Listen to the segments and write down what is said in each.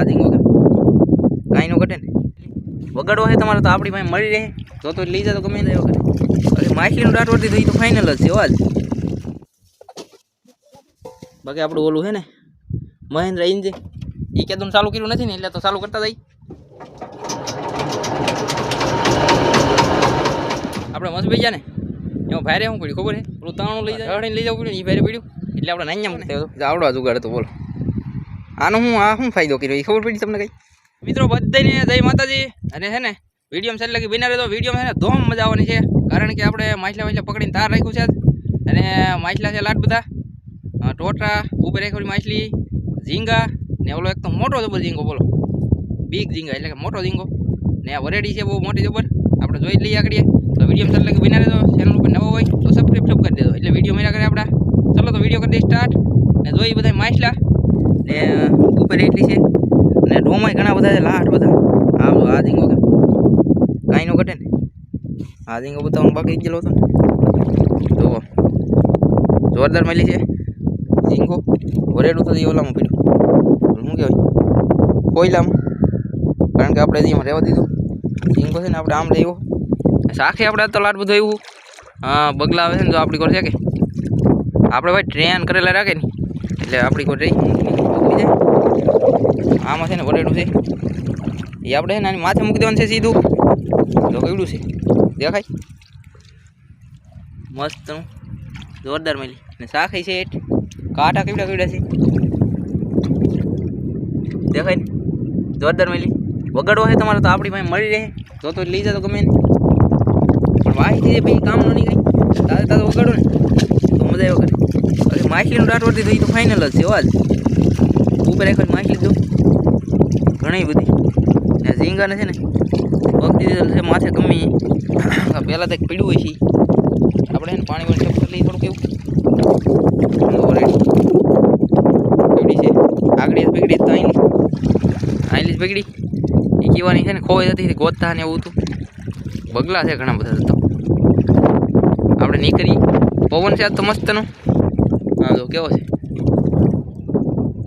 આ ઝીંગો કેમ કાંઈ નો ઘટે ને. વગાડવો છે તમારે તો આપણી પાસે મળી રહે. તો તો લઈ જાય તો ગમે નહીં વગર અરે માછલીનું દાંત વળતી તો એ તો ફાઇનલ જ છે અવાજ બાકી આપણું ઓલું છે ને મહેન્દ્ર ઇન્જે એ કેદું ચાલુ કર્યું નથી ને એટલે તો ચાલુ કરતા જઈ આપણે મસ્ત ભાઈ ને એમાં ભારે શું પડ્યું ખબર છે પેલું તાણું લઈ જાય. લઈ જવું પડ્યું એ ભારે પડ્યું. એટલે આપણે નાઈ મને આવડો જુગાડ તો બોલો. આનો હું આ શું ફાયદો કર્યો? એ ખબર પડી તમને કઈ? મિત્રો, બધાને જય માતાજી. અને છે ને વીડિયો છેલ્લે લગી બિના રહેતો વીડિયો છે ને ધોમ મજા આવવાની છે. કારણ કે આપણે માછલા વાછલા પકડીને તાર રાખ્યું છે અને માછલા છે લાટ બધા. ટોટા ઉપર રાખેલી માછલી, ઝીંગા, ને ઓલો એકદમ મોટો જબર ઝીંગો બોલો. બિગ ઝીંગા, એટલે કે મોટો ઝીંગો. ને આ વરેડી છે બહુ મોટી જબર. આપણે જોઈ લઈએ આગળ તો વીડિયો છેલ્લે લગી બિના રહેતો ચેનલ ઉપર નવો હોય તો સબસ્ક્રાઈબ કરી દેજો. એટલે વીડિયો મેળા કરે આપણા. ચલો તો વીડિયો કરી દઈએ સ્ટાર્ટ ને જોઈ બધા માછલા. ને ઉપર એટલી છે. અને ડોમાય ઘણા બધા છે લાટ બધા. આમ તો આ ઝીંગો કે કાંઈ નો ઘટે ને. આ બધા હું બાકી ગયેલો હતો ને. જુઓ. જોરદાર મળી છે. ઝીંગો. વરેડું થતી ઓલામાં પીડ્યું. શું કહેવાય? કોયલામાં. કારણ કે આપણે એમાં રહેવા દીધું. ઝીંગો છે ને આપણે આમ લેવો સાખે આપણે તો લાટ બધું એવું હા બગલા આવે છે ને જો આપણી કરશે કે. આપણે ભાઈ ટ્રેન કરેલા રાખે ને. એટલે આપણી કોટરી બગડી જાય આમાં છે ને વરેડું છે. એ આપણે ને માથે મૂકી દેવાનું છે સીધું. તો કેવડું છે. દેખાય? મસ્ત જોરદાર મળી ને શાક છે એટ કાંટા કેવડા કેવડા છે. દેખાય ને? જોરદાર મળી વગાડવો છે તમારે તો આપણી પાસે મળી રહે. તો તો લઈ જાય ગમે ને પણ વાહી છે ભાઈ, કામ નો નહીં કઈ તારે તારે વગાડો ને. તો મજા આવ્યો અરે માછલીનું દાંત વળતી થઈ તો ફાઇનલ જ છે અવાજ ઉપર એક માછલી જો. ઘણી બધી. ને છે ને, પગ દીધેલ છે, માથે ગમી. પહેલાં તો પીડ્યું હોય છે. આપણે એને પાણી વાળી ચપ્પલ લઈ થોડું કેવું કેવડી છે. આગળ તો અહીં આઈલી જ બગડી એ કહેવાની છે ને, ખોવાઈ હતી, ગોતતા ને એવું હતું. બગલા છે ઘણા બધા તો. આપણે નીકળી પવન છે તો મસ્તનો. હા જો કેવો છે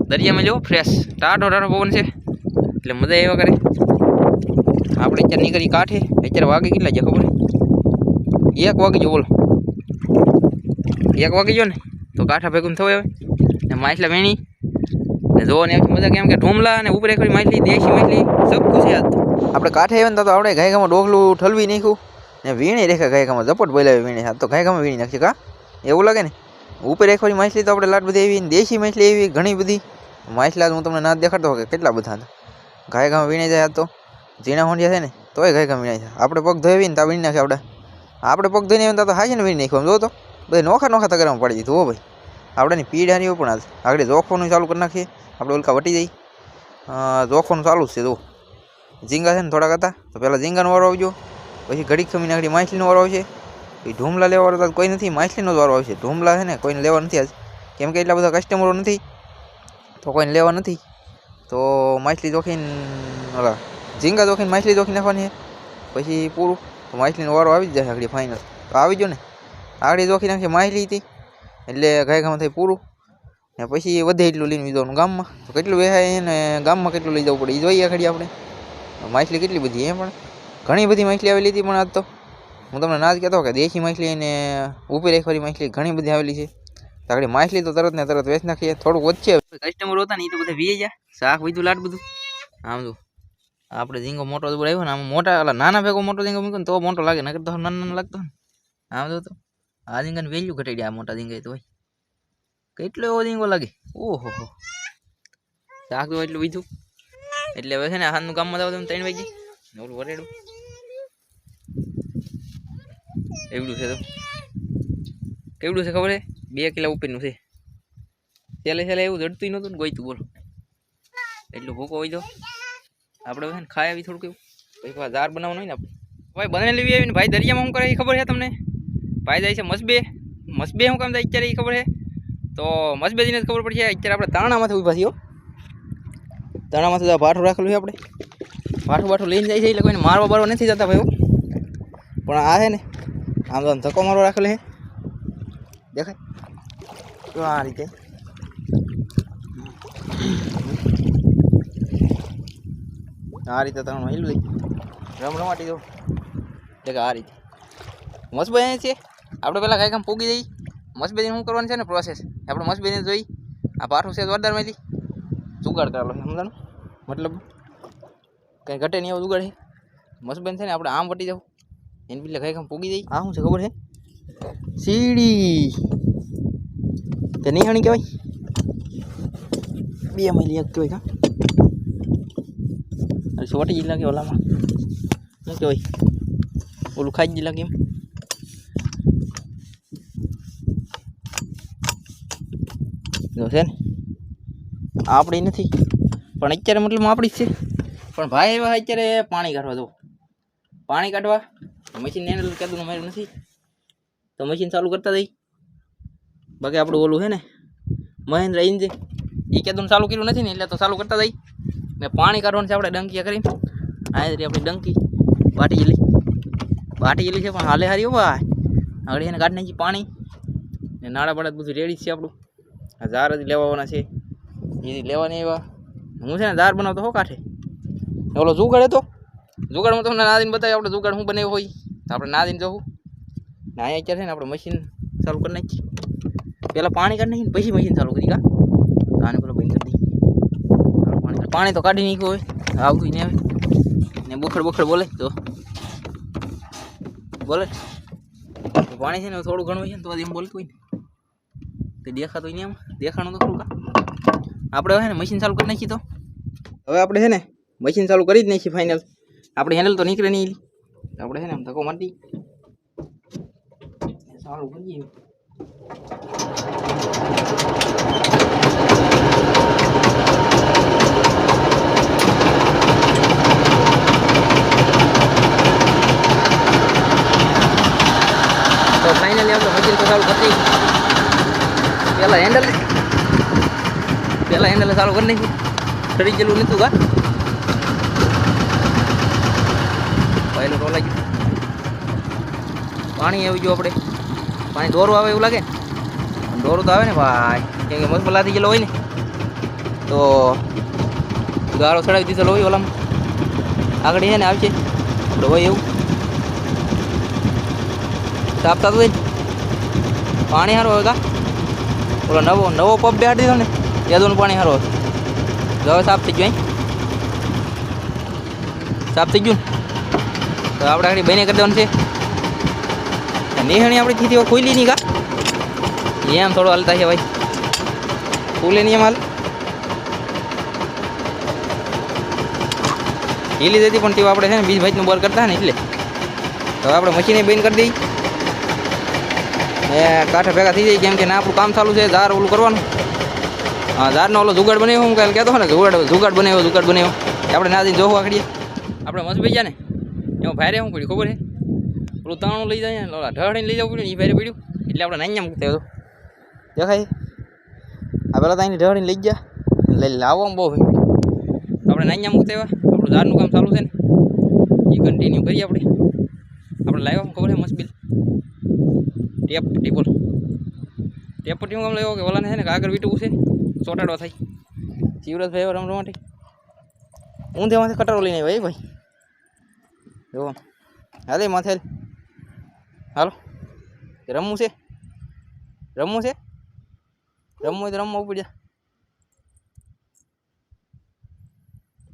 દરિયામાં જો ફ્રેશ ટાઢો ટાઢો પવન છે એટલે મજા એવા કરે આપણે અત્યારે નીકળી કાંઠે, અત્યારે વાગે કેટલા છે ખબર છે? એક વાગી જો બોલો. એક વાગી ગયો ને, તો કાંઠા ભેગું થવાય હવે. ને માછલા વેણી ને જોવાની આખી મજા કેમ કે ઢોમલા અને ઉપર એક માછલી, દેશી માછલી, સબ કુછ યાદ આપણે કાંઠે આવ્યા ને તો આપણે ગાયકામાં ડોગલું ઠલવી નાખ્યું. ને વીણી રેખા ગાયકામાં ઝપટ બોલાવી વીણી. આ તો ગાયકામાં વીણી નાખી કા? એવું લાગે ને? ઉપર એક વાળી માછલી તો આપણે લાટ બધી એવી દેશી માછલી આવી, ઘણી બધી. માછલા હું તમને ના દેખાડતો કે કેટલા બધા હતા. ગામ વીણાઈ જાય તો. ઝીણા હોંડિયા છે ને, તોય ગાય ગામ વીણાઈ જાય. આપણે પગ ધોઈ ને તો વીણી નાખે આપણે. આપણે પગ ધોઈને આવીને તો છે ને વીણી નાખ્યું જો તો, બધા નોખા નોખા તગરામાં પડી દીધું હો ભાઈ આપણે પીડાની પણ હાલ આગળ જોખવાનું ચાલુ કરી નાખીએ. આપણે ઉલકા વટી જઈ જોખવાનું ચાલુ છે જો ઝીંગા છે ને થોડાક હતા, તો પહેલાં ઝીંગાનો વારો આવજો. પછી ઘડીક ખમીને આગળ માછલીનો વારો આવશે. પછી ઢૂમલા લેવાવાળો કોઈ નથી, માછલીનો જ વારો આવશે ઢૂમલા છે ને, કોઈને લેવા નથી આજ. કેમ કે એટલા બધા કસ્ટમરો નથી, તો કોઈને લેવા નથી. તો માછલી જોખીને ઓલા ઝીંગા જોખીને માછલી જોખી નાખવાની છે. પછી પૂરું, તો માછલીનો વારો આવી જ જાય આગળ ફાઇનલ તો આવી ગયો ને. આગળ જોખી નાખી માછલી હતી, એટલે ગાય ગામ થઈ પૂરું. ને પછી વધે એટલું લઈને જવાનું ગામમાં. તો કેટલું વેહાય ને ગામમાં કેટલું લઈ જવું પડે એ જોઈએ આખડી આપણે. માછલી કેટલી બધી એ પણ ઘણી બધી માછલી આવેલી હતી પણ આજ તો. હું તમને ના જ કહેતો કે દેશી માછલી અને ઉપર એકવારી માછલી ઘણી બધી આવેલી છે. તાકડી માછલી તો તરત ને તરત વેચી નાખીએ થોડુંક વચ્ચે કસ્ટમર હતા ને એ તો બધા વીએ ગયા શાક બીજું લાટ બધું. આમ જો આપણે ઝીંગો મોટો જબર આવ્યો ને આમ મોટા એટલે નાના ભેગો મોટો ઝીંગો મૂક્યો ને તો મોટો લાગે નકર તો નાના નાનો લાગતો ને. આમ જો તો આ ઝીંગાની વેલ્યુ ઘટાડી આ મોટા ઝીંગા તો હોય. કેટલો એવો ઝીંગો લાગે? ઓહો હો. શાક તો એટલું બીજું એટલે હવે છે ને હાથનું કામમાં જાવ તમે ત્રણ વાગી ઓલું વરેડું. એવડું છે તો. કેવડું છે ખબર છે? બે કિલા ઉપરનું છે. છેલ્લે છેલ્લે એવું જડતું નહોતું ને, ગોઈતું બોલો. એટલું ભૂકો હોય તો. આપણે છે ને ખાઈ આવી થોડુંક એવું. પછી ઝાર બનાવવાનું હોય ને આપણે. ભાઈ બને લેવી આવીને. ભાઈ, દરિયામાં શું કરે એ ખબર છે તમને? ભાઈ જાય છે મસબે. મસબે શું કામ થાય અત્યારે એ ખબર છે? તો મસબે જઈને ખબર પડશે અત્યારે આપણે તાણામાંથી ઊભા થયો તાણામાંથી ભાઠું રાખેલું છે આપણે. ભાઠું બાઠું લઈને જાય છે, એટલે કોઈને મારવા બારવા નથી જતા ભાઈ પણ આ છે ને આમ તો ધક્કો મારો રાખેલો છે દેખાય? તો આ રીતે. આ રીતે ત્રણ મહિલું લઈ રમ રમાટી દો દેખા આ રીતે. મસ્તભાઈ અહીંયા છે. આપણે પહેલાં કાંઈ કામ પૂગી દઈ મસ્તભાઈને શું કરવાની છે ને પ્રોસેસ આપણે મસ્તભાઈને જોઈ. આ પાઠું છે જોરદાર માહિતી જુગાડ કરેલો છે, સમજાણું? મતલબ કંઈ ઘટે નહીં એવું જુગાડ છે. છે ને આપણે આમ વટી જાવ એને પેલા કાંઈ કામ પૂગી જાય. આ શું છે ખબર છે? સીડી. તે નિહાણી કહેવાય? બે માઇલી એક કહેવાય કા? અરે સોટી જ લાગે ઓલામાં. શું કહેવાય? ઓલું ખાઈ જ લાગે એમ. છે ને, આપણી નથી. પણ અત્યારે મતલબ આપણી જ છે. પણ ભાઈ એવા અત્યારે પાણી કાઢવા દો પાણી કાઢવા? મશીન એને કદું માર્યું નથી. તો મશીન ચાલુ કરતા જઈ બાકી આપણું ઓલું છે ને, મહેન્દ્ર ઇન્જિન એ કદું ચાલુ કર્યું નથી ને, એટલે તો ચાલુ કરતા જઈ ને પાણી કાઢવાનું છે આપણે ડંકી કરી આ આપણી ડંકી. બાટી ગયેલી બાટી ગયેલી છે પણ હાલે હારી ભાઈ. આગળ એને કાઢી નાખી પાણી. ને નાળા પાડા બધું રેડી છે આપણું આ ઝાર જ લેવાના છે. એ લેવાની એવા હું છે ને ઝાર બનાવતો હો કાંઠે. ઓલો જુગાડ હતો. જુગાડમાં તમને નાદીને બતાવી આપણે જુગાડ હું બનાવ્યો હોય. તો આપણે નાદીને જવું. ને અહીંયા અત્યારે છે ને આપણે મશીન ચાલુ કરી નાખીએ પહેલાં પાણી કાઢી નાખીને પછી મશીન ચાલુ કરી કા તો આને પેલા બંધ કરી દઈએ હાલો પાણી પાણી તો કાઢી નાખ્યું હોય આવતું નહીં આવે ને બોખડ બોખડ બોલે તો. બોલે. તો પાણી છે ને થોડું ઘણું છે ને તો એમ બોલતું હોય ને. તે દેખાતું નહીં આમ? દેખાણું તો ખરું કા આપણે હવે છે ને મશીન ચાલુ કરી નાખીએ તો. હવે આપણે છે ને મશીન ચાલુ કરી જ નાખીએ ફાઇનલ આપણે હેન્ડલ તો નીકળે નહીં. આપણે છે ને આમ ધક્કો મારી ચાલુ કરીએ તો ફાઇનલી આપણે મશીન તો ચાલુ કરી પહેલાં હેન્ડલ પહેલાં હેન્ડલ ચાલુ કરી નાખ્યું ફરી ગયેલું નહોતું કા પહેલું રોલાઈ પાણી આવી ગયું આપણે. પાણી દોરું આવે એવું લાગે? દોરું તો આવે ને ભાઈ. કેમ કે મસમલાથી ગયેલો હોય ને. તો ગાળો ચડાવી દીધેલો હોય ઓલામાં. આગળ છે ને આવશે આપણે હોય એવું. સાફ થતું હોય પાણી સારું હોય કા? ઓલો નવો નવો પંપ બેહાડી દીધો ને. યાદોનું પાણી સારું હવે સાફ થઈ ગયું સાફ થઈ ગયું તો આપણે આગળ બને કરી દેવાનું છે. નિહણી આપણી થીથી ખુલી નહીં કા? એમ થોડો હાલતા છે ભાઈ. ખુલે નહીં એમ હાલ. હીલી જતી પણ તેવું આપણે છે ને બીજ ભાઈનું બોર કરતા ને એટલે. તો આપણે મશીને બંધ કરી દઈ. એ કાંઠે ભેગા થઈ જાય કેમ કે ના આપણું કામ ચાલુ છે ધાર ઓલું કરવાનું. હા ઝારનો ઓલો જુગાડ બનાવ્યો હું કાલે કહેતો ને, જુગાડ જુગાડ બનાવ્યો જુગાડ બનાવ્યો આપણે ના જઈને જોવા આખડીએ આપણે મસ્ત ભાઈ ગયા ને? એમાં ભારે શું પડ્યું ખબર છે? પેલું તાણું લઈ જાય ને ઢળીને લઈ જવું પડ્યું ને એ ભારે પડ્યું. એટલે આપણે નાઅહીંયા મૂકતા હતો દેખાય? આ પેલા ત્યાં ઢળીને લઈ ગયા. લઈ લાવવામાં બહુ આપણે નાઅહીંયા મૂકતા એવા આપણું ઝાડનું કામ ચાલુ છે ને. એ કન્ટિન્યુ કરીએ આપણે. આપણે લાવ્યા ખબર છે મસ્ત બિલ. Tape ball. ટેપ પટ્ટીનું કામ લેવો કે ઓલાને છે ને કાગળ વીટવું છે. ચોટાડવા થાય. શિવરાજભાઈ રમવા માટે. હું તેમાંથી કટરો લઈને આવ્યો એ ભાઈ. જો હાલે માથેલ હાલો. રમવું છે? રમવું છે? રમવું હોય તો રમવા ઉપડી જા.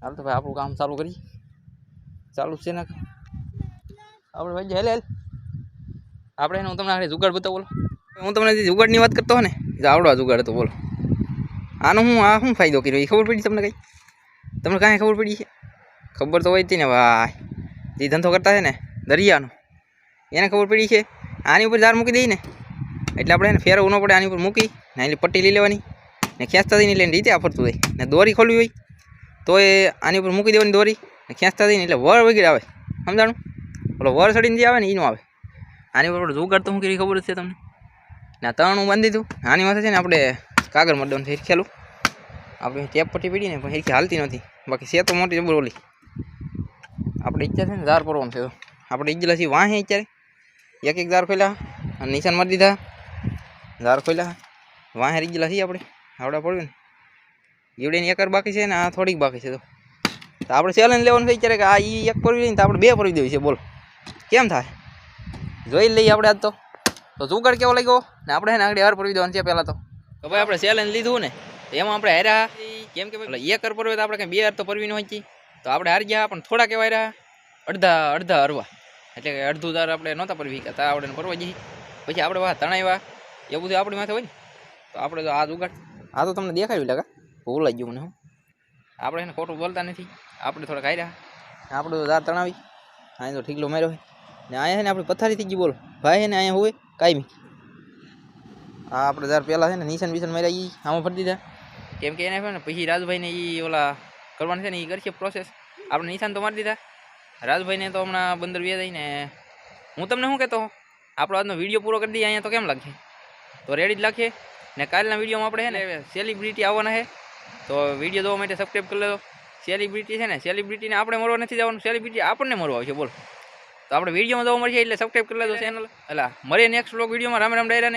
હાલ તો ભાઈ આપણું કામ ચાલુ કરી. ચાલુ છે ને આપણે ભાઈ હેલ હેલ. આપણે હું તમને આખરે જુગાડ બતાવો, બોલો. હું તમને જે જુગાડની વાત કરતો હોય ને આવડો આ જુગાડ હતો, બોલો. આનો હું, આ શું ફાયદો કર્યો? એ ખબર પડી તમને કંઈ? તમને કાંઈ ખબર પડી છે? ખબર તો હોય હતી ને, ભાઈ. જે ધંધો કરતા છે ને, દરિયાનો. એને ખબર પડી છે, આની ઉપર ધાર મૂકી દઈએ ને. એટલે આપણે એને ફેરવવું ન પડે, આની ઉપર મૂકી, ને એની પટ્ટી લઈ લેવાની. ને ખેંચતા થઈને લઈને રીતે આ ફરતું હોય. ને દોરી ખોલવી હોય, તો એ આની ઉપર મૂકી દેવાની દોરી. ને ખેંચતા થઈને એટલે વર વગેરે આવે. સમજાણું? ઓલો વર ચડીને જે આવે ને એનું આવે. આની ઉપર જુગાડ તો હું કરી ખબર છે તમને? ને આ ત્રણું બાંધી દીધું. આની માથે છે ને આપણે કાગળ મરવાનું છે ખેલું આપણે ટેપ પટ્ટી પડી ને, પણ હિરખી હાલતી નથી. બાકી છે તો મોટી જબર ઓલી. આપણે ઈચ્છા છે ને ધાર પરવાનું થયો આપણે ઈજલા છીએ વાંહે અત્યારે. એક એક ધાર ખોલ્યા અને નિશાન મારી દીધા ધાર ખોલ્યા વાંહે છીએ આપણે. આવડા પડ્યું ને. એવડે એકર બાકી છે ને આ થોડીક બાકી છે તો. આપણે ચેલેન્જ લેવાનું છે અત્યારે કે આ ઈ એક પરવી લઈને તો આપણે બે પરવી દેવી છે. બોલ. કેમ થાય? જોઈ લઈએ આપણે આજ તો. તો જુગાડ કેવો લાગ્યો? ને આપણે એને આગળ હાર પરવી દેવાનું છે પહેલાં તો. ભાઈ આપણે ચેલેન્જ લીધું ને. એમાં આપણે હેરા કેમ કે એક હર પરવે તો આપણે કંઈ બે હર તો પરવી ન હોય તો આપણે હારી ગયા પણ થોડા કેવા રહ્યા. અડધા અડધા હરવા. એટલે કે અડધું દાર આપણે નહોતા પરવી ગયા તા આપણે પરવા જઈએ. પછી આપણે વાહ તણાવ્યા એવું બધું આપણી માથે હોય ને. તો આપણે તો આ જુગાડ આ તો તમને દેખાડ્યું લાગા. ભૂલાઈ ગયું મને હું. આપણે એને ખોટું બોલતા નથી. આપણે થોડા ખાઈ રહ્યા. આપણે તો દાર તણાવી. અહીંયા તો ઠીકલો માર્યો હોય ને અહીંયા છે ને આપણે પથારી થઈ ગઈ બોલો. ભાઈ છે ને અહીંયા હોય કાયમી. આ આપણે દાર પહેલાં છે ને નિશાન બિશાન માર્યા એ આમાં ફરી દીધા. કેમ કે એને છે ને પછી રાજભાઈને એ ઓલા કરવાનું છે ને એ કરશે પ્રોસેસ આપણે નિશાન તો મારી દીધા. રાજભાઈને તો હમણાં બંદર વ્યા જઈને હું તમને શું કહેતો? આપણો આજનો વીડિયો પૂરો કરી દઈએ અહીંયા તો કેમ લાગશે? તો રેડી જ લાગશે. ને કાલના વિડીયોમાં આપણે છે ને સેલિબ્રિટી આવવાના છે. તો વીડિયો જોવા માટે સબસ્ક્રાઈબ કરી લેજો. સેલિબ્રિટી છે ને સેલિબ્રિટીને આપણે મળવા નથી જવાનું. સેલિબ્રિટી આપણને મળવા આવશે બોલ. તો આપણે વિડીયોમાં જોવા મળશે એટલે સબસ્ક્રાઈબ કરી લેજો ચેનલ એટલે મળીએ નેક્સ્ટ બ્લોગ વિડીયોમાં. રામ રામ ડાયરાને.